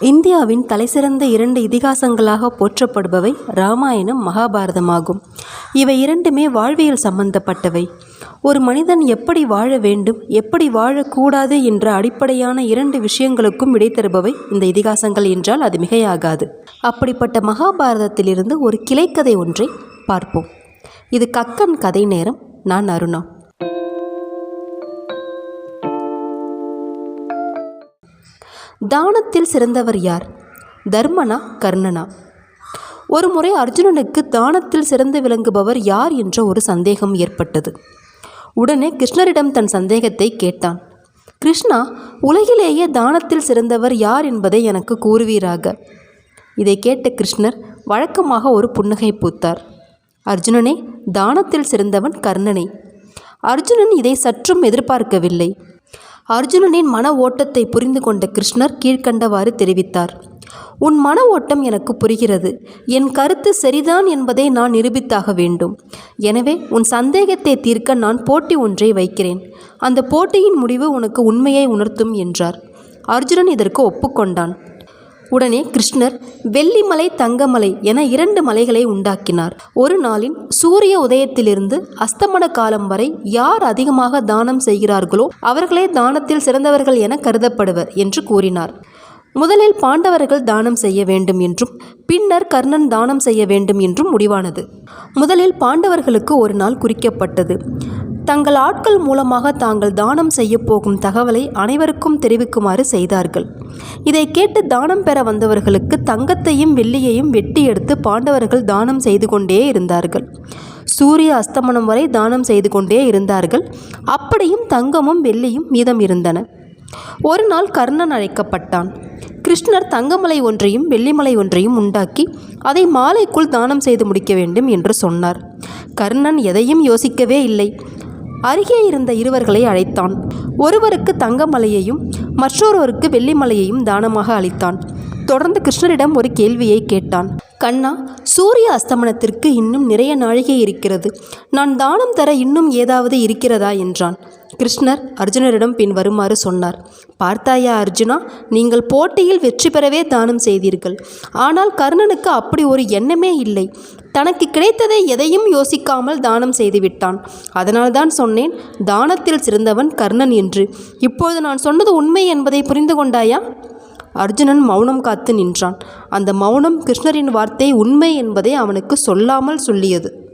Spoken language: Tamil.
இந்தியாவின் தலைசிறந்த இரண்டு இதிகாசங்களாக போற்றப்படுபவை ராமாயணம் மகாபாரதமாகும். இவை இரண்டுமே வாழ்வியல் சம்பந்தப்பட்டவை. ஒரு மனிதன் எப்படி வாழ வேண்டும் எப்படி வாழக்கூடாது என்ற அடிப்படையான இரண்டு விஷயங்களுக்கும் விடை தருபவை இந்த இதிகாசங்கள் என்றால் அது மிகையாகாது. அப்படிப்பட்ட மகாபாரதத்திலிருந்து ஒரு கிளைக்கதை ஒன்றை பார்ப்போம். இது கக்கன் கதை நேரம். நான் அருணா. தானத்தில் சிறந்தவர் யார்? தர்மனா கர்ணனா? ஒரு முறை அர்ஜுனனுக்கு தானத்தில் சிறந்து விளங்குபவர் யார் என்ற ஒரு சந்தேகம் ஏற்பட்டது. உடனே கிருஷ்ணரிடம் தன் சந்தேகத்தை கேட்டான். கிருஷ்ணா உலகிலேயே தானத்தில் சிறந்தவர் யார் என்பதை எனக்கு கூறுவீராக? இதை கேட்ட கிருஷ்ணர் வழக்கமாக ஒரு புன்னகை பூத்தார். அர்ஜுனனே தானத்தில் சிறந்தவன் கர்ணனே. அர்ஜுனன் இதை சற்றும் எதிர்பார்க்கவில்லை. அர்ஜுனனின் மன ஓட்டத்தை புரிந்து கொண்ட கிருஷ்ணர் கீழ்க்கண்டவாறு தெரிவித்தார். உன் மன ஓட்டம் எனக்கு புரிகிறது. என் கருத்து சரிதான் என்பதை நான் நிரூபித்தாக வேண்டும். எனவே உன் சந்தேகத்தை தீர்க்க நான் போட்டி ஒன்றை வைக்கிறேன். அந்த போட்டியின் முடிவு உனக்கு உண்மையை உணர்த்தும் என்றார். அர்ஜுனன் இதற்கு ஒப்புக்கொண்டான். உடனே கிருஷ்ணர் வெள்ளிமலை தங்கமலை என இரண்டு மலைகளை உண்டாக்கினார். ஒரு நாளின் சூரிய உதயத்திலிருந்து அஸ்தமன காலம் வரை யார் அதிகமாக தானம் செய்கிறார்களோ அவர்களே தானத்தில் சிறந்தவர்கள் என கருதப்படுவர் என்று கூறினார். முதலில் பாண்டவர்கள் தானம் செய்ய வேண்டும் என்றும் பின்னர் கர்ணன் தானம் செய்ய வேண்டும் என்றும் முடிவானது. முதலில் பாண்டவர்களுக்கு ஒரு நாள் குறிக்கப்பட்டது. தங்கள் ஆட்கள் மூலமாக தாங்கள் தானம் செய்ய போகும் தகவலை அனைவருக்கும் தெரிவிக்குமாறு செய்தார்கள். இதை கேட்டு தானம் பெற வந்தவர்களுக்கு தங்கத்தையும் வெள்ளியையும் வெட்டி எடுத்து பாண்டவர்கள் தானம் செய்து கொண்டே இருந்தார்கள். சூரிய அஸ்தமனம் வரை தானம் செய்து கொண்டே இருந்தார்கள். அப்படியும் தங்கமும் வெள்ளியும் மீதம் இருந்தன. ஒரு நாள் கர்ணன் அழைக்கப்பட்டான். கிருஷ்ணர் தங்கமலை ஒன்றையும் வெள்ளிமலை ஒன்றையும் உண்டாக்கி அதை மாலைக்குள் தானம் செய்து முடிக்க வேண்டும் என்று சொன்னார். கர்ணன் எதையும் யோசிக்கவே இல்லை. அருகே இருந்த இருவர்களை அழைத்தான். ஒருவருக்கு தங்கமலையையும் மற்றொருவருக்கு வெள்ளிமலையையும் தானமாக அளித்தான். தொடர்ந்து கிருஷ்ணரிடம் ஒரு கேள்வியை கேட்டான். கண்ணா சூரிய அஸ்தமனத்திற்கு இன்னும் நிறைய நாழிகை இருக்கிறது. நான் தானம் தர இன்னும் ஏதாவது இருக்கிறதா? என்றான். கிருஷ்ணர் அர்ஜுனரிடம் பின் வருமாறு சொன்னார். பார்த்தாயா அர்ஜுனா நீங்கள் போட்டியில் வெற்றி பெறவே தானம் செய்தீர்கள். ஆனால் கர்ணனுக்கு அப்படி ஒரு எண்ணமே இல்லை. தனக்கு கிடைத்ததை எதையும் யோசிக்காமல் தானம் செய்துவிட்டான். அதனால்தான் சொன்னேன் தானத்தில் சிறந்தவன் கர்ணன் என்று. இப்போது நான் சொன்னது உண்மை என்பதை புரிந்து கொண்டாயா? அர்ஜுனன் மௌனம் காத்து நின்றான். அந்த மௌனம் கிருஷ்ணரின் வார்த்தை உண்மை என்பதை அவனுக்கு சொல்லாமல் சொல்லியது.